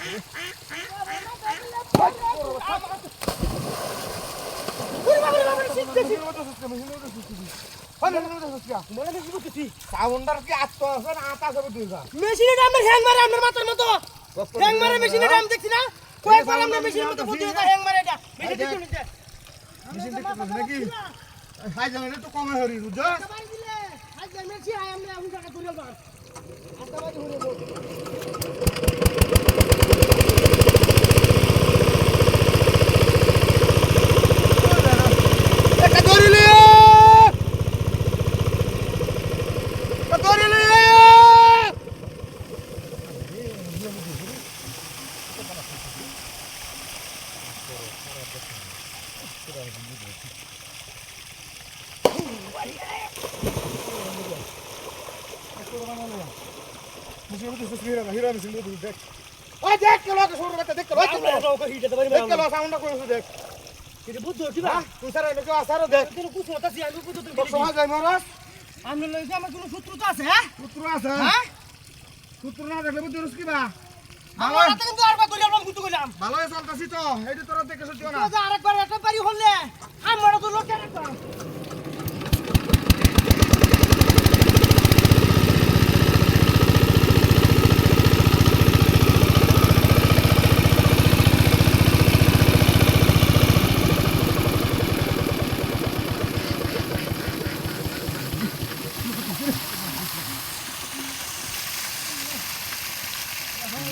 Machine মধ্যে এসে রে সকাল আসে এটা তো মেশিনটা ঘুরে তো সাউন্ডার কি আত্ম আছে না আতা আছে বুঝলি মেশিনের দাম হ্যাং মারে আপনার মাথার মতো হ্যাং মারে মেশিনের দাম দেখছি না কয়েকবার আমরা মেশিনের মতো বুদ্ধি হতো হ্যাং মারে এটা মেশিন দেখতে মেশিন পাচ্ছ নাকি হাই জানে তো কমে হরি বুঝছ মেশিন আমরা বল একটা দড়িলে একটা দড়িলে ওই দেখ কেলো সরু বাচ্চা দেখ কেলো দেখ কেলো সাউন্ডটা করেছ দেখ এটা বুদ্ধি হচ্ছে না হ্যাঁ তুই স্যার এনে কেউ আসারও দেখ কোনো কিছু হতাছি আমি বুদ্ধি তোর সময় যাই মহারাজ আমরা লইছি আমার কোনো তো আছে হ্যাঁ? সূত্র আছে। হ্যাঁ? সূত্র না দেখলে বুঝতে পারছিস কি বা? আমার কিন্তু আরেকবার তুলে আলবাম গুতো কইলাম ভালোই চলতেছি তো এইটা তোরা দেখে সত্যি না। আরেকবার একটা বাড়ি হলে আমরা তো লোক রাখতাম এই আমার তোরা এই দেখ এই হলো মাই মাথা হাত করে বাবা বড় করে বাপ কুসুলা কথা দিলে তো লাগে মাথা করে বাবা আনাই যাব কত আনাই যাব কত রিয়া অনকে সস অনকে সস অনকে সস পড়ার মেশিনে খাই মারে আমি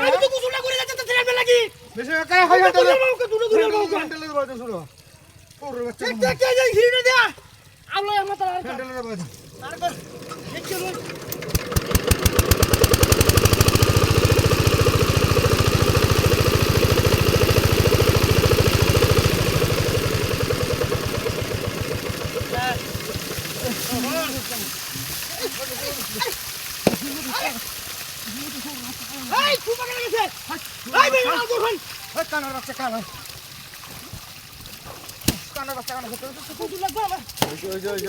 হ্যাং তো কুসুলা করে যাচ্ছে বেশি কারে হাই হাই তুলে বাবুকে তুলে তুলে বাবুকে হ্যান্ডেলের বাজে শুনো ওরে বাচ্চা দেখ দেখ দেখ দেখ হিরিনে দেয়া। আলো আমার তার আর হ্যান্ডেলের বাজে আরেকবার দেখ চলো এই আগে লেগেছে। এই বের আল করুন এই কানার বাচ্চা কানা কানার বাচ্চা কানা কুসুলা করে ওই যে ওই যে।